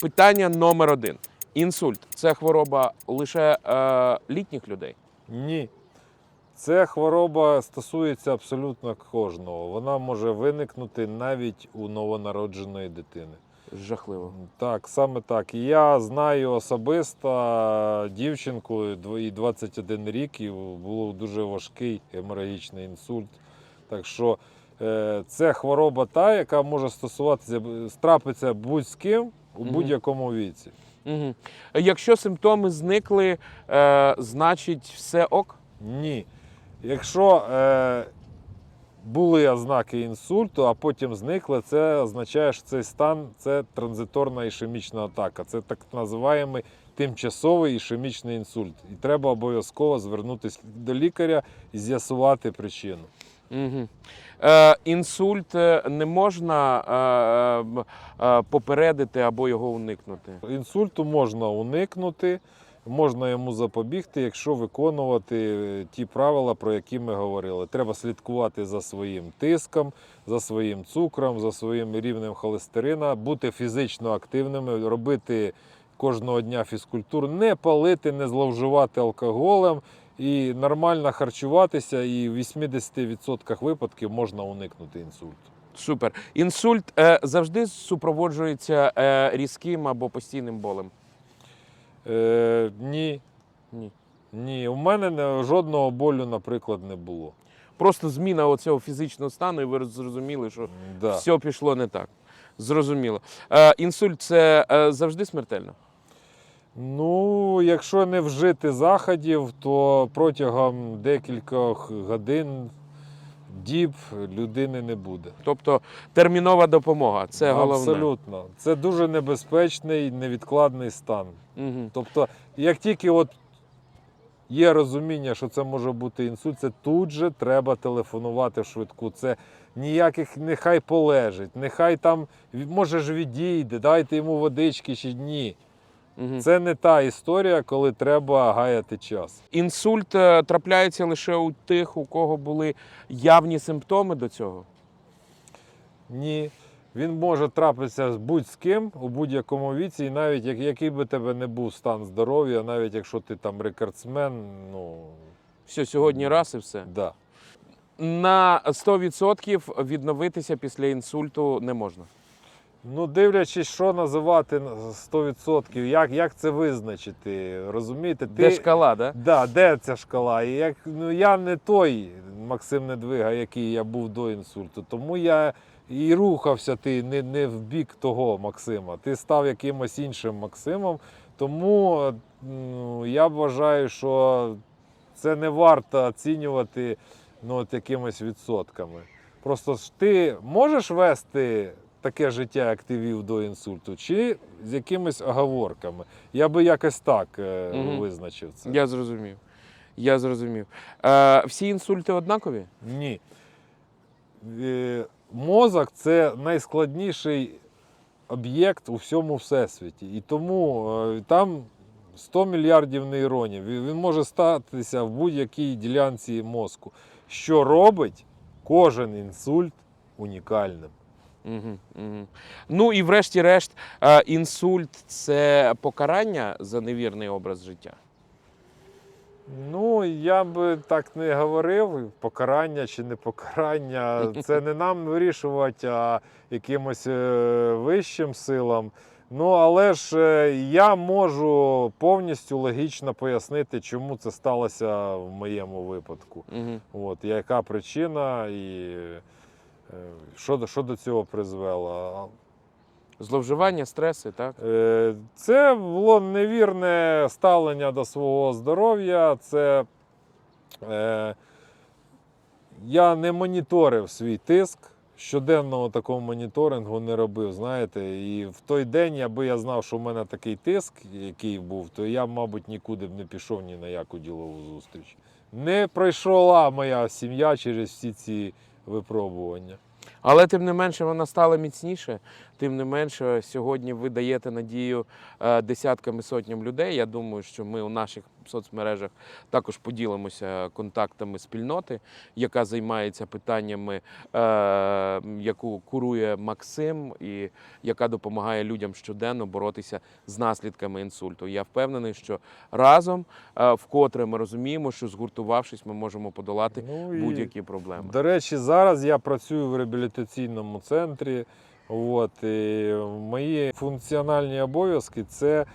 Питання номер один. Інсульт це хвороба лише е, літніх людей. Ні. Ця хвороба стосується абсолютно кожного. Вона може виникнути навіть у новонародженої дитини. Жахливо. Так, саме так. І Я знаю особисто дівчинку їй 21 рік, і був дуже важкий геморагічний інсульт. Так що е, це хвороба та, яка може стосуватися, трапиться будь з ким у будь-якому віці. Угу. Якщо симптоми зникли, е, значить все ок. Ні. Якщо е, були ознаки інсульту, а потім зникли, це означає, що цей стан це транзиторна ішемічна атака. Це так називаємий тимчасовий ішемічний інсульт. І треба обов'язково звернутися до лікаря і з'ясувати причину. Угу. Е, інсульт е, не можна е, е, попередити або його уникнути. Інсульту можна уникнути, можна йому запобігти, якщо виконувати е, ті правила, про які ми говорили. Треба слідкувати за своїм тиском, за своїм цукром, за своїм рівнем холестерина, бути фізично активними, робити кожного дня фізкультуру, не палити, не зловживати алкоголем. І нормально харчуватися, і в 80% випадків можна уникнути інсульту. Супер. Інсульт е, завжди супроводжується е, різким або постійним болем. Е, ні, Ні. ні, у мене не- жодного болю, наприклад, не було. Просто зміна оцього фізичного стану, і ви зрозуміли, що Да. все пішло не так. Зрозуміло. Е, інсульт це е, завжди смертельно. Ну, якщо не вжити заходів, то протягом декількох годин, діб людини не буде. Тобто термінова допомога. Це головне. Абсолютно. Це дуже небезпечний невідкладний стан. Угу. Тобто, як тільки от є розуміння, що це може бути інсульт, це тут же треба телефонувати в швидку. Це ніяких нехай полежить, нехай там може ж відійде, дайте йому водички чи ні. Угу. Це не та історія, коли треба гаяти час. Інсульт е, трапляється лише у тих, у кого були явні симптоми до цього. Ні. Він може трапитися з будь-з ким у будь-якому віці, і навіть як, який би тебе не був стан здоров'я, навіть якщо ти там рекордсмен, ну Все, сьогодні раз і все. да. На 100% відновитися після інсульту не можна. Ну, дивлячись, що називати на 100%, як, як це визначити, розумієте? Де шкала, да? Да, де ця шкала? І як, ну, я не той Максим Недвига, який я був до інсульту, тому я і рухався ти не, не в бік того Максима. Ти став якимось іншим Максимом. Тому ну, я вважаю, що це не варто оцінювати ну, от якимись відсотками. Просто ж ти можеш вести таке життя, як ти вів до інсульту, чи з якимись оговорками. Я би якось так е, Мгм. визначив це. Я зрозумів. Я зрозумів. Е, всі інсульти однакові? Ні. Е, Мозок це найскладніший об'єкт у всьому всесвіті. І тому е, там 100 мільярдів нейронів. Він він може статися в будь-якій ділянці мозку, що робить кожен інсульт унікальним. Угу, угу. Ну і врешті-решт, е, інсульт це покарання за невірний образ життя. Ну, я би так не говорив, покарання чи не покарання. Це не нам вирішувати, а якимось е, вищим силам. Ну, але ж е, я можу повністю логічно пояснити, чому це сталося в моєму випадку. Угу. От, яка причина і що, до- що до цього призвело. Зловживання, стреси, так? Е, Це було невірне ставлення до свого здоров'я. Це е, я не моніторив свій тиск. Щоденного такого моніторингу не робив, знаєте. І в той день, аби я знав, що в мене такий тиск, який був, то я, мабуть, нікуди б не пішов ні на яку ділову зустріч. Не пройшла моя сім'я через всі ці випробування. Але тим не менше вона стала міцніше. Тим не менше, сьогодні ви даєте надію е, десяткам і сотням людей. Я думаю, що ми у наших соцмережах. Також поділимося контактами спільноти, яка займається питаннями, е, яку курує Максим, і яка допомагає людям щоденно боротися з наслідками інсульту. Я впевнений, що разом, е, вкотре ми розуміємо, що згуртувавшись, ми можемо подолати Ну, і, будь-які проблеми. До речі, зараз я працюю в реабілітаційному центрі. От, і мої функціональні обов'язки це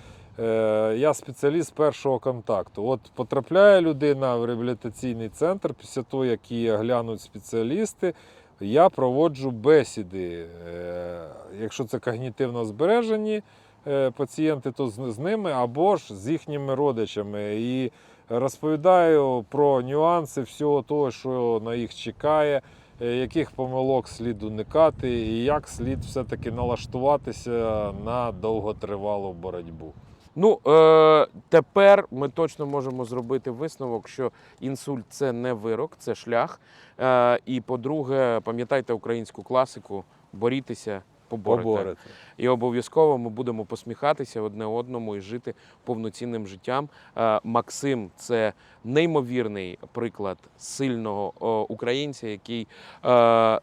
я спеціаліст першого контакту. От потрапляє людина в реабілітаційний центр після того, як її оглянуть спеціалісти. Я проводжу бесіди. Е, якщо це когнітивно збережені е, пацієнти, то з, ними або ж з їхніми родичами. І розповідаю про нюанси всього того, що на їх чекає, е, яких помилок слід уникати, і як слід все-таки налаштуватися на довготривалу боротьбу. Ну е, тепер ми точно можемо зробити висновок, що інсульт це не вирок, це шлях. Е, і по-друге, пам'ятайте українську класику, борітеся, поборете. Поборете. І обов'язково ми будемо посміхатися одне одному і жити повноцінним життям. Е, Максим це неймовірний приклад сильного українця, який, е,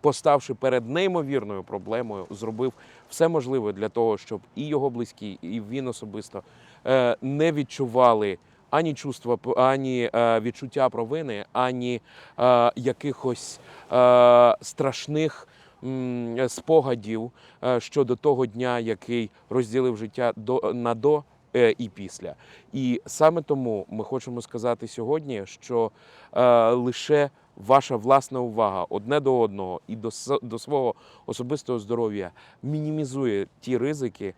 поставши перед неймовірною проблемою, зробив все можливе для того, щоб і його близькі, і він особисто е, не відчували. Ані чувства, ані відчуття провини, ані якихось страшних спогадів е, щодо того дня, який розділив життя до на до е, і після. І саме тому ми хочемо сказати сьогодні, що е, лише ваша власна увага одне до одного і до, до свого особистого здоров'я мінімізує ті ризики,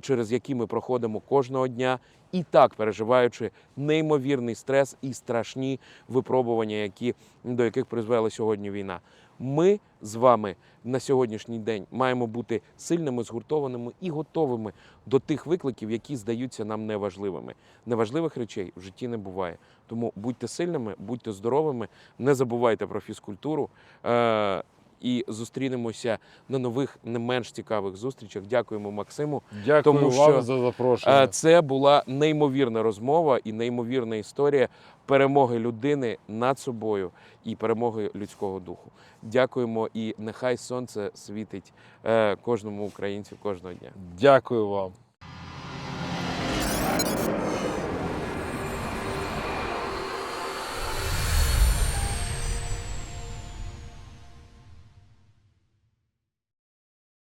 через які ми проходимо кожного дня. І так переживаючи неймовірний стрес і страшні випробування, які до яких призвела сьогодні війна. Ми з вами на сьогоднішній день маємо бути сильними, згуртованими і готовими до тих викликів, які здаються нам неважливими. Неважливих речей в житті не буває. Тому будьте сильними, будьте здоровими, не забувайте про фізкультуру. І зустрінемося на нових не менш цікавих зустрічах. Дякуємо Максиму. Дякую Тому вам що, за запрошення. Е, Це була неймовірна розмова і неймовірна історія перемоги людини над собою і перемоги людського духу. Дякуємо і нехай сонце світить е, кожному українцю кожного дня. Дякую вам.